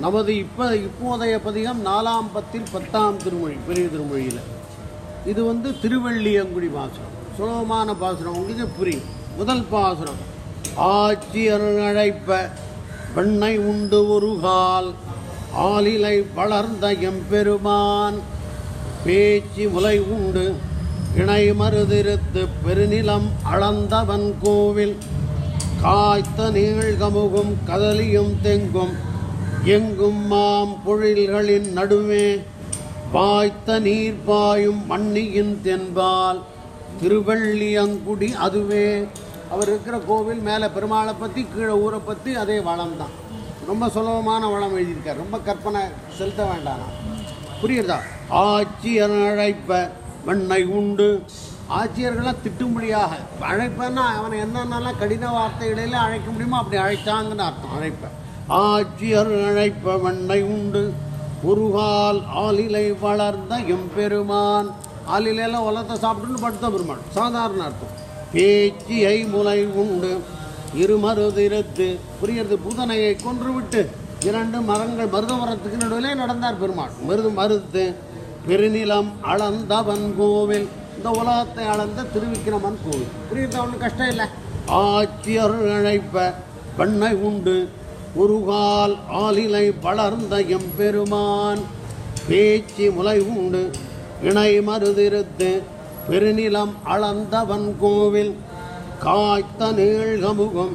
நமது இப்போ இப்போதைய பதிகம் நாலாம் பத்தில் பத்தாம் திருமொழி பெரிய திருமொழியில். இது வந்து திருவள்ளியங்குடி பாசுரம். சுலபமான பாசுரம். உங்களுக்கு புரியும். முதல் பாசுரம். ஆட்சி அழைப்ப பெண்ணை உண்டு ஒரு கால் ஆலிலை வளர்ந்த எம்பெருமான் பேச்சு முலை உண்டு இணை மறுதிருத்து பெருநிலம் அளந்தவன் கோவில் காய்த்த நீழ்கமுகும் கதலியும் தெங்கும் எங்கும் மாம் பொழில்களின் நடுவே பாய்த்த நீர் பாயும் மண்ணியின் தென்பால் திருவள்ளியங்குடி அதுவே. அவர் இருக்கிற கோவில் மேலே பெருமாளை பற்றி கீழே ஊரை பற்றி அதே வளம் தான் ரொம்ப சுலபமான வளம் எழுதியிருக்கார். ரொம்ப கற்பனை செலுத்த வேண்டாம். நான். புரியுறதா? ஆட்சியர் அழைப்ப மண்ணை உண்டு. ஆட்சியர்கள்லாம் திட்டும்படியாக அழைப்பன்னா அவனை என்னென்னலாம் கடின வார்த்தைகளில் அழைக்க முடியுமோ அப்படி அழைத்தாங்கன்னு அர்த்தம் அழைப்பேன் ஆட்சியர் அழைப்ப வெண்ணை உண்டு. ஒருகால் ஆலிலை வளர்ந்த எம்பெருமான். ஆலிலையெல்லாம் உலத்தை சாப்பிட்டுன்னு படுத்த பெருமாள். சாதாரண அர்த்தம். பேச்சியை முலை உண்டு. இருமருதிருத்து புரியுறது பூதனையை புதனையை கொன்றுவிட்டு இரண்டு மரங்கள் மருதமரத்துக்கு நடுவிலே நடந்தார் பெருமாள். மருது மறுத்து பெருநிலம் அளந்தவன் கோவில். இந்த உலகத்தை அளந்த திருவிக்கிரமன் கோவில். புரியுது ஒன்றும் கஷ்டம் இல்லை? ஆட்சியர் அழைப்ப பெண்ணை உண்டு. குருகால் ஆலிலை வளர்ந்த எம்பெருமான். பேச்சு முலை உண்டு இணை மருதிருத்து பெருநிலம் அளந்தவன் கோவில். காய்த்த நீழ்கமுகம்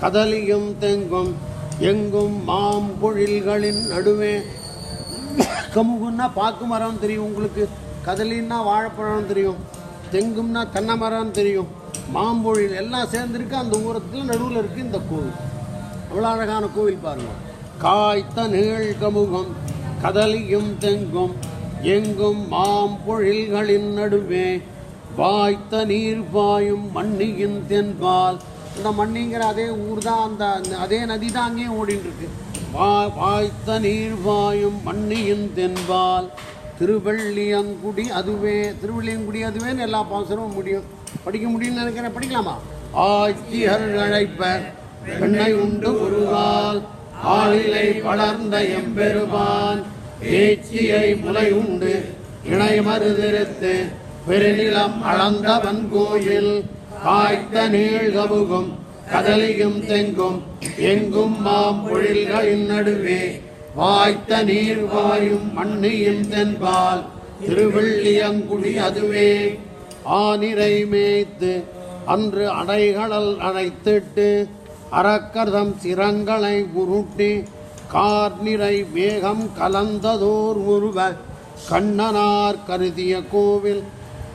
கதலியும் தெங்கும் எங்கும் மாம்பொழில்களின் நடுவே. கமுகுன்னா பாக்கு மரம் தெரியும் உங்களுக்கு. கதலின்னா வாழைப்பழம் தெரியும். தெங்கும்னா தென்னை மரம் தெரியும். மாம்பொழில் எல்லாம் சேர்ந்துருக்கு. அந்த ஊரத்தில் நடுவில் இருக்குது இந்த கோவில். அவ்வளோ அழகான கோவில் பாருங்க. காய்த்த நீள் கமுகம் கதலியும் தெங்கும் எங்கும் மாம்பொழில்களின் நடுவே வாய்த்த நீர் பாயும் மண்ணியின் தென்பால். இந்த மண்ணிங்கிற அதே ஊர் தான் அந்த அதே நதி தான் அங்கேயும் ஓடிட்டு வா வாய்த்த நீர் பாயும் மண்ணியின் தென்பால். திருவள்ளியங்குடி அதுவே திருவள்ளியங்குடி அதுவேன்னு எல்லா பாசனமும் முடியும். படிக்க முடியும்னு நினைக்கிறேன் படிக்கலாமா? ஆட்சியர் அழைப்பர். பெண்ணை உண்டு உருவால் ஆளிலை வளர்ந்த எம்பெருமான் ஏச்சியை முலை உண்டு. இணை மறுதிருத்து பெருநிலம் அளந்தவன் கோயில். காய்த்த நீழ்கமுகும் கதலியும் தெங்கும். எங்கும் மாம் பொழில்களின் நடுவே வாய்த்த நீர் வாயும் மண்ணியும் தென்பால். திருவள்ளியங்குடி அதுவே ஆனிரை மேய்த்து அன்று அடைகளல் அணைத்திட்டு அறக்கர்தம் சிரங்களை உருட்டி கார் நிறை மேகம் கலந்ததோர் உருவ கண்ணனார் கருதிய கோவில்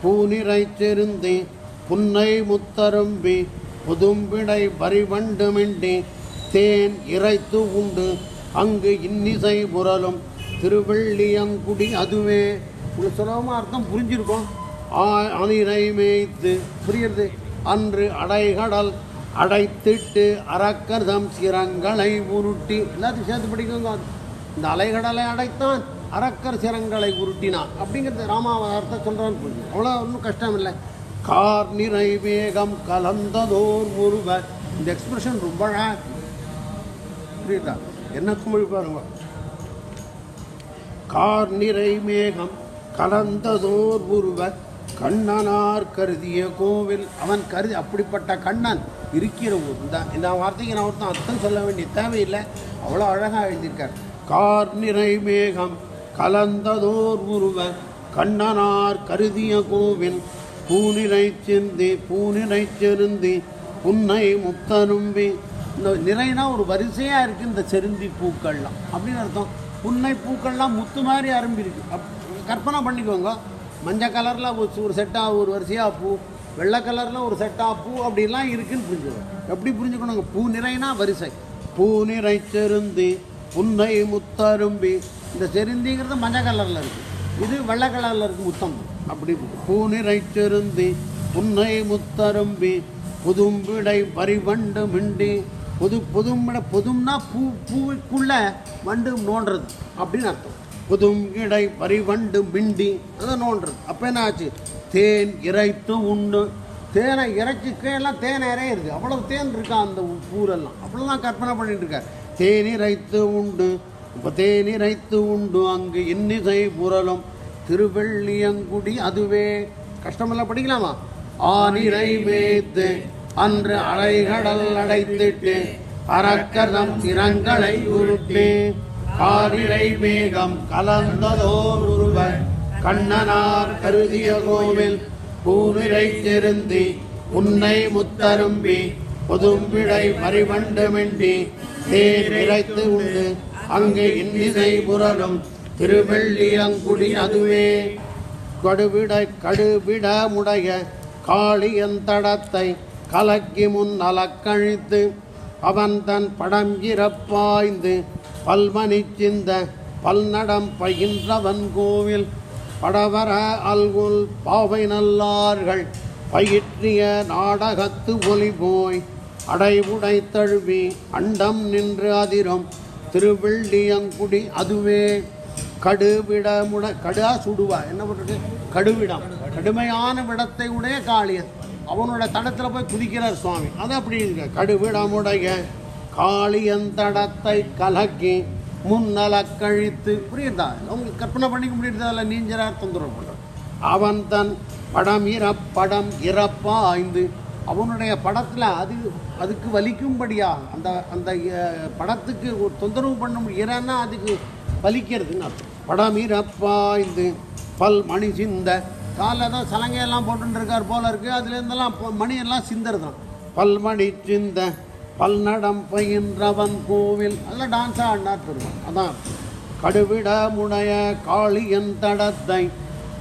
பூநிறை செருந்தி புன்னை முத்தரும்பி புதும்பிடை பரிவண்டுமிண்டி தேன் இறைத்து உண்டு. அங்கு இன்னிசை புரலும் திருவள்ளியங்குடி அதுவே. உங்களுக்கு சுலபமாக அர்த்தம் புரிஞ்சிருக்கும். ஆ- அணிரை மேய்த்து புரியுறது அன்று அடைகடல் அடைத்திட்டு அரக்கர்தம் சிரங்களை உருட்டி. எல்லாத்தையும் சேர்த்து படிக்கோங்க இந்த அலைகடலை அடைத்தான் அரக்கர் சிரங்களை உருட்டினான். அப்படிங்கிறது ராமாவதாரத்தை சொல்கிறான்னு புரிஞ்சு அவ்வளோ ஒன்றும் கஷ்டம் இல்லை. கார் நிறை வேகம் கலந்ததோர் உருவ இந்த எக்ஸ்பிரஷன் ரொம்ப அழகா. புரியுதா? என்ன குமிழ் பாருங்க. கார் நிறை மேகம் கலந்ததோர் உருவ கண்ணனார் கருதிய கோவில். அவன் கருதி அப்படிப்பட்ட கண்ணன். இருக்கிற ஊர் இந்த இந்த வார்த்தைக்கு நான் ஒருத்தன் அர்த்தம் சொல்ல வேண்டிய தேவையில்லை. அவ்வளோ அழகாக எழுதியிருக்கார். கார் நிறை மேகம் கலந்ததோர் உருவ கண்ணனார் கருதிய கோவில் பூநிறை சிந்தி பூநிறை செருந்தி புன்னை முத்தரும்பி. இந்த நிறைனா ஒரு வரிசையாக இருக்குது இந்த செருந்தி பூக்கள்லாம். அப்படின்னு அர்த்தம். புன்னை பூக்கள்லாம் முத்து மாதிரி அரும்பி இருக்கு அப் கற்பனை பண்ணிக்கோங்க. மஞ்சள் கலரில் ஒரு செட்டாக ஒரு வரிசையாக பூ. வெள்ளை கலரில் ஒரு செட்டாக பூ அப்படிலாம் இருக்குன்னு புரிஞ்சுக்கணும். எப்படி புரிஞ்சுக்கணுங்க? பூ நிறைனா வரிசை. பூ நிறை செருந்தி புன்னை முத்தரும்பி. இந்த செருந்திங்கிறது மஞ்சள் கலரில் இருக்குது இது வெள்ளை கலரில் இருக்கு முத்தம். அப்படி பூ நிறை செருந்தி புன்னை முத்தரும்பி. புதும்பிடை பரிவண்டு மிண்டி. புது புதும்பிட புதும்னா பூ பூவுக்குள்ளே வண்டு நோண்டுறது. அப்படின்னு அர்த்தம். புதும் இடை பரிவண்டு மிண்டி அதை நோண்டுறது அப்போ என்ன ஆச்சு தேன் இறைத்து உண்டு. தேனை இறைச்சி கீழெல்லாம் தேன் இறையிறது. அவ்வளவு தேன் இருக்கா அந்த ஊரெல்லாம்? அவ்வளோதான் கற்பனை பண்ணிட்டு இருக்கார். தேனி இறைத்து உண்டு. இப்போ தேனி ரைத்து உண்டு. அங்கு இன்னிசை புரலும் திருவெள்ளியங்குடி அதுவே. கஷ்டமெல்லாம் படிக்கலாமா? ஆனிரை மேய்த்து அன்று அலைகடல் அடைத்திட்டு அறக்கதம் திறங்களை உருட்டு. காரிரை மேகம் கலந்ததோர் உருவ கண்ணனார் கருதிய கோவில் பூமிரை திருந்தி உன்னை முத்தரும்பி பொதும்பிழை மறிவண்டமின்றி தேர் இறைத்து உண்டு. அங்கு இன்னிசை புரளும் திருவெள்ளியங்குடி அதுவே. கடுவிட கடுவிட முடைய காளியன் தடத்தை கலக்கி முன் அலக்கழித்து அவன் தன் படம் இறப்பாய்ந்து பல்மணி சிந்த பல்நடம் பயின்றவன் கோவில் படவர அல்குல் பாவை நல்லார்கள் பயிற்றிய நாடகத்து ஒலி போய் அடைவுடை தழுவி அண்டம் நின்று அதிரும் திருவிள்ளியங்குடி அதுவே. கடுவிட முட சுடுவா. என்ன பண்ணுறது கடுவிடம். கடுமையான விடத்தை உடைய காளியன். அவனோட தடத்தில் போய் குதிக்கிறார் சுவாமி. அது அப்படி கடுவிடமுடைய காளியன் தடத்தை கலக்கி முன்னல கழித்து புரியுதா? உங்களுக்கு கற்பனை பண்ணிக்க முடியுதா இல்லை நீஞ்சரார் தொந்தரவு பண்ணுறான் அவன் தன் படம் இறப்படம் இறப்பாய்ந்து அவனுடைய படத்தில் அது அதுக்கு வலிக்கும்படியா அந்த அந்த படத்துக்கு ஒரு தொந்தரவு பண்ண இறன்னா அதுக்கு வலிக்கிறதுன்னு அர்த்தம். படம் இறப்பாய்ந்து பல் மணி சிந்த காலில் தான் சலங்கையெல்லாம் போட்டுட்டு இருக்கார் போல இருக்கு. அதுலேருந்தெல்லாம் மணியெல்லாம் சிந்தருதான். பல்மணி சிந்த பல்நடம் பயின்றவன் கோவில். அதெல்லாம் டான்ஸாக ஆடினார் பெருமாள். அதான். கடுவிட முடைய காளியன் தடத்தை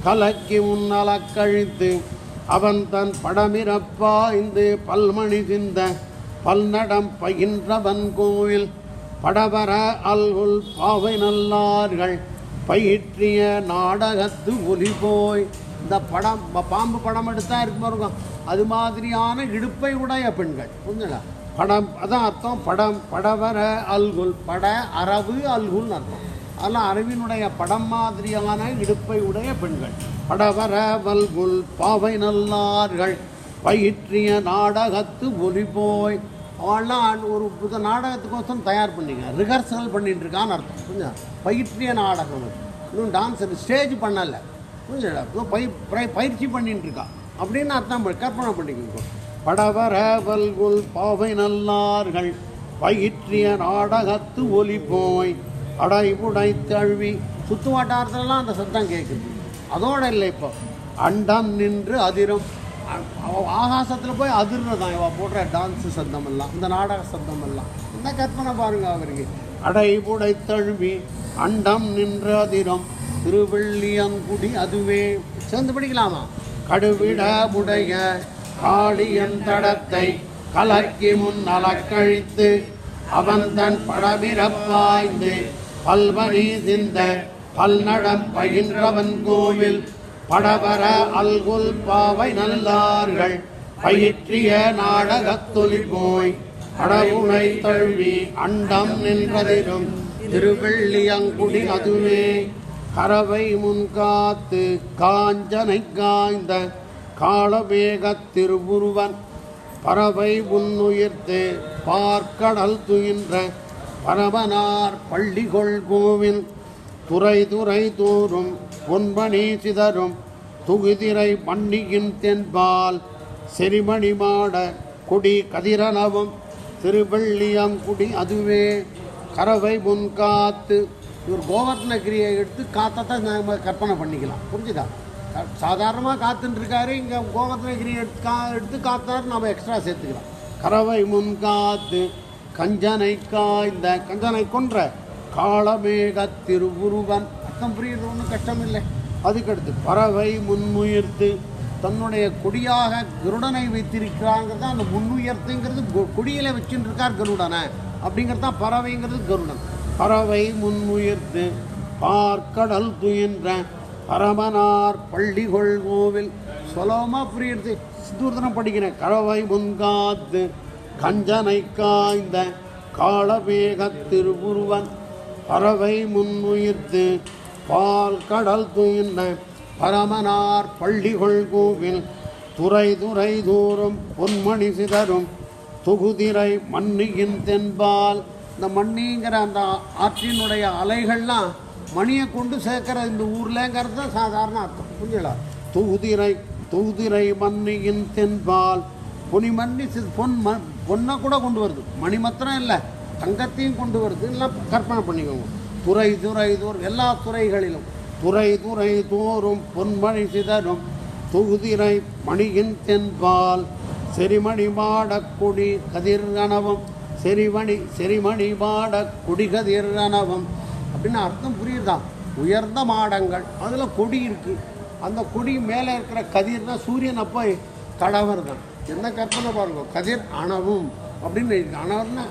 கலக்கி முன்னல கழித்து அவன் தன் படமிறப்பாய்ந்து பல்மணி சிந்த பல்நடம் பயின்றவன் கோவில். படவர அல்குல் பாவை நல்லார்கள் பயிற்றிய நாடகத்து ஒலி போய். இந்த படம் ப- பாம்பு படம் எடுத்தா இருக்கு பாருங்க. அது மாதிரியான இடுப்பை உடைய பெண்கள். புரிஞ்சுங்களா படம் அதான் அர்த்தம். படம் படவர அல்குல் பட அரவு அல்குல்னு அர்த்தம். அதெல்லாம் அரவினுடைய படம் மாதிரியான இடுப்பை உடைய பெண்கள். படவர வல்குல் பாவை நல்லார்கள். பயிற்றிய நாடகத்து ஒலி போய். அவள்லாம் ஒரு புது நாடகத்துக்கோசம் தயார் பண்ணிங்க ரிஹர்சல் பண்ணிட்டு இருக்கான்னு அர்த்தம். கொஞ்சம் பயிற்றிய நாடகம் இன்னும் டான்ஸ் ஸ்டேஜ் பண்ணலை. கொஞ்சம் பய பய- பயிற்சி பண்ணிட்டு இருக்கா அப்படின்னு அர்த்தம் கற்பனை பண்ணிக்கோ படவர வல்குல் பாவை நல்லார்கள் பயிற்றிய நாடகத்து ஒலி போய் அடைபுடை தழுவி. சுத்துவாட்டாரத்துலலாம் அந்த சத்தம் கேட்குது அதோட இல்லை இப்போ. அண்டம் நின்று அதிரும். ஆகாசத்தில் போய் அதிர்றதான். இவா போடுற டான்ஸு சத்தம் எல்லாம் இந்த நாடக சத்தம் எல்லாம் இந்த கற்பனை பாருங்க அவருக்கு. அடைபுடை தழுவி அண்டம் நின்று அதிரும். திருவள்ளியங்குடி அதுவே. சேர்ந்து படிக்கலாமா? கடுவிட முடைய காளியன் தடத்தை கலக்கி முன் அலக்கழித்து அவன் தன் படமிறப்பாய்ந்து பல்வனி சிந்த பல்நடம் பயின்றவன் கோவில் படவர அல்குல் பாவை நல்லார்கள். பயிற்றிய நாடகத்தொலி போய் அடவுனை தழுவி அண்டம் நின்றதிலும் திருவள்ளியங்குடி அதுவே. கரவை முன்காத்து காஞ்சனை காய்ந்த காலவேகத் திருவுருவன். பறவை உன்னுயிர்த்து பார்க்கடல் துயின்ற பரவனார் பள்ளிகொள் கோவில் துறை துறை தோறும் பொன்பணி சிதறும் துகுதிரை பண்டிகின் தென்பால் செரிமணி மாட கொடி கதிரனவும். திருவள்ளியங்குடி அதுவே கரவை முன் காத்து இவர் கோவர்த்தனகிரியை எடுத்து காத்தத்தை நம்ம கற்பனை பண்ணிக்கலாம். புரிஞ்சுதா? சாதாரணமாக காத்துட்டு இங்கே கோவர்த்தனகிரி எடுத்து கா எடுத்து காத்தாரு நம்ம எக்ஸ்ட்ரா சேர்த்துக்கலாம். கரவை முன் காத்து கஞ்சனை காய்ந்த கஞ்சனை கொன்ற காலமேக திருவுருவன். அர்த்தம் புரியுது ஒன்றும் கஷ்டம் இல்லை. அதுக்கடுத்து பறவை முன்முயர்த்து தன்னுடைய கொடியாக கருடனை வைத்திருக்கிறாங்கிறது அந்த முன்னுயர்த்துங்கிறது கொடியில் வச்சுட்டு இருக்கார் கருடனை. அப்படிங்கிறது தான் பறவைங்கிறது கருடன். பறவை முன்முயர்ந்து பார்க்கடல் துயின்ற பரமனார் பள்ளிகொள் கோவில் சொலோமா புரியுது சிந்தூர்தனம் படிக்கிறேன் கறவை முன்காத்து கஞ்சனை காய்ந்த காளவேகத் திருவுருவன். பறவை முன்னுயிர்த்து பால் கடல் துயின்ற பரமனார் பள்ளிகொள் கோவில் துறை துறை தூரும் பொன்மணி சிதறும் தொகுதிரை மன்னியின் தென்பால் இந்த மண்ணிங்கிற அந்த ஆற்றினுடைய அலைகள்லாம் மணியை கொண்டு சேர்க்கிற இந்த ஊர்லங்கிறது தான் சாதாரண அர்த்தம். புரியலா தொகுதிரை தொகுதிரை மண்ணியின் தென்பால். பொனி மண்ணி சி- பொன் ம பொண்ணை கூட கொண்டு வருது. மணி மாத்திரம் இல்லை தங்கத்தையும் கொண்டு வருது. எல்லாம் கற்பனை பண்ணிக்கோங்க. துறை துறை தோர் எல்லா துறைகளிலும். துறை துறை தோறும் பொன்மணி சிதறும். தொகுதிரை மணியின் தென்பால். செரிமணி மாடக்குடி கதிர் கனவம் செரிமணி செரிமணி மாட குடி கதிர் அப்படின்னு அர்த்தம் புரியுதுதான் உயர்ந்த மாடங்கள். அதில் கொடி இருக்குது அந்த கொடி மேலே இருக்கிற கதிர்னா சூரியனை போய் தடவர்தான் என்ன கற்பனை பாருங்க? கதிர் அணவும் அப்படின்னு இருக்கு அணவுன்னா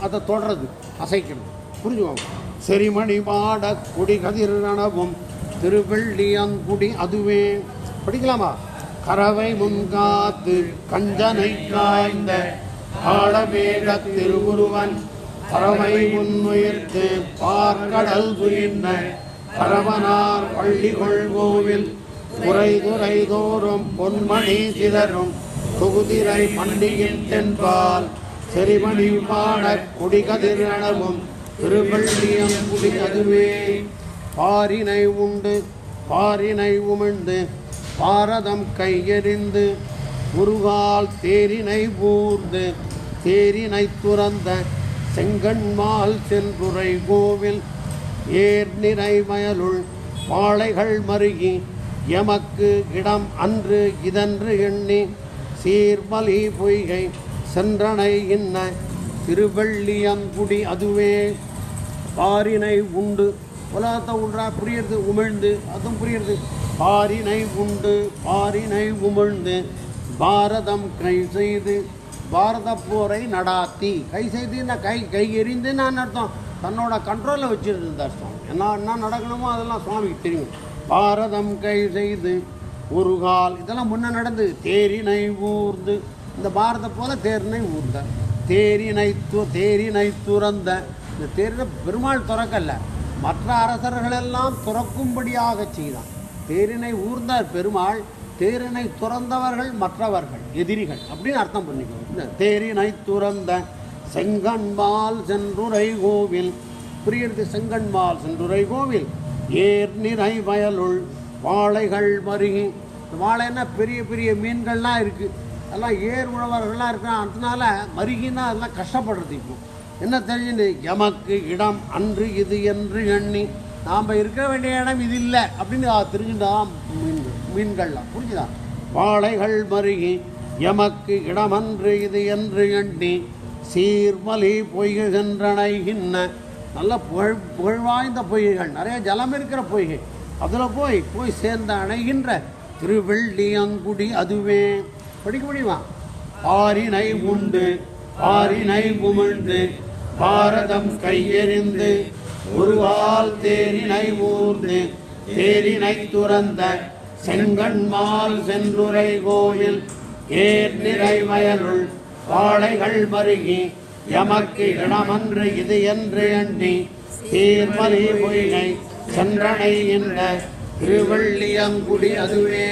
அதை தொடறது அசைக்கிறது. புரிஞ்சுவாங்க செரிமணி மாட குடி கதிர் அணவும் திருவெள்ளியங்குடி அதுவே. படிக்கலாமா? கறவை முன்காத்து கஞ்சனை காய்ந்த ஆடமேக திருவுருவன் பரமை முன்முயர்த்து பார்க்கடல் துயின்ன பரமனார் பள்ளி கொள்கோவில் துறை துறை தோறும் பொன்மணி சிதறும் தொகுதிரை பண்டிகின் தென்பால் செரிமணி பாட குடிகதிர் அணவும் திருவள்ளியம் குடிகதுவே. பாரினை உண்டு பாரினை உமிழ்ந்து பாரதம் கையெறிந்து முருகால் தேரினை ஊர்ந்து தேரினை துறந்த செங்கண்மால் சென்றுரை கோவில் ஏர் நிறைமயலுள் பாளைகள் மருகி எமக்கு இடம் அன்று இதன்று எண்ணி சீர்மலி பொய்கை சென்றனை இன்ன திருவள்ளியங்குடி அதுவே. பாரினை உண்டு உலகத்தை உண்டா புரியுறது உமிழ்ந்து அதுவும் புரியுறது. பாரினை உண்டு பாரினை உமிழ்ந்து பாரதம் கை செய்து பாரத போரை நடாத்தி. கை செய்துன்னா கை கை எறிந்து நான் அர்த்தம்? தன்னோட கண்ட்ரோலில் வச்சுருந்தார் சுவாமி என்ன என்ன நடக்கணுமோ அதெல்லாம் சுவாமிக்கு தெரியும். பாரதம் கை செய்து ஒரு கால் இதெல்லாம் முன்னே நடந்து தேரினை ஊர்ந்து இந்த பாரத போல தேரினை ஊர்ந்த தேரினை து தேரினை துறந்த. இந்த தேரினை பெருமாள் துறக்கல்ல மற்ற அரசர்களெல்லாம் துறக்கும்படியாக செய்தான். தேரினை ஊர்ந்தார் பெருமாள். தேரினை துறந்தவர்கள் மற்றவர்கள் எதிரிகள் அப்படின்னு அர்த்தம் பண்ணிக்கோ தேரினை துறந்த செங்கண்மால் சென்றுரை கோவில். புரியுறது செங்கண்மால் சென்றுரை கோவில். ஏர் நிறை வயலுள் வாழைகள் மருகி வாழைன்னா பெரிய பெரிய மீன்கள்லாம் இருக்குது அதெல்லாம் ஏர் உழவர்கள்லாம் இருக்கான் அதனால மருகினா அதெல்லாம் கஷ்டப்படுறது இப்போ. என்ன தெரியுது எமக்கு இடம் அன்று இது என்று எண்ணி நாம் இருக்க வேண்டிய இடம் இது இல்லை அப்படின்னு தெரிஞ்சுதான் மீன்கள் மீன்கள்லாம். புரிஞ்சுதா? வாழைகள் மருகி எமக்கு இடமன்று இது என்று எண்ணி சீர்மலி பொய்கள் நல்ல புகழ் புகழ் வாய்ந்த பொய்கைகள். நிறைய ஜலம் இருக்கிற பொய்கை. அதில் போய் போய் சேர்ந்த அணைகின்ற திருவெள்ளியங்குடி அதுவே. படிக்க முடியுமா? ஆரினை உண்டு ஆரினை உமிழ்ந்து பாரதம் கையெறிந்து ஒருவால் தேரினை ஊர்ந்து தேரினை துறந்த செங்கண்மால் சென்றுரை கோயில் ஏர் நிறைவயலுள் பாளைகள் மருகி எமக்கு இடமன்று இது என்று எண்ணி தீர்மலி பொய்கை சென்றனை என்ற திருவள்ளியங்குடி அதுவே.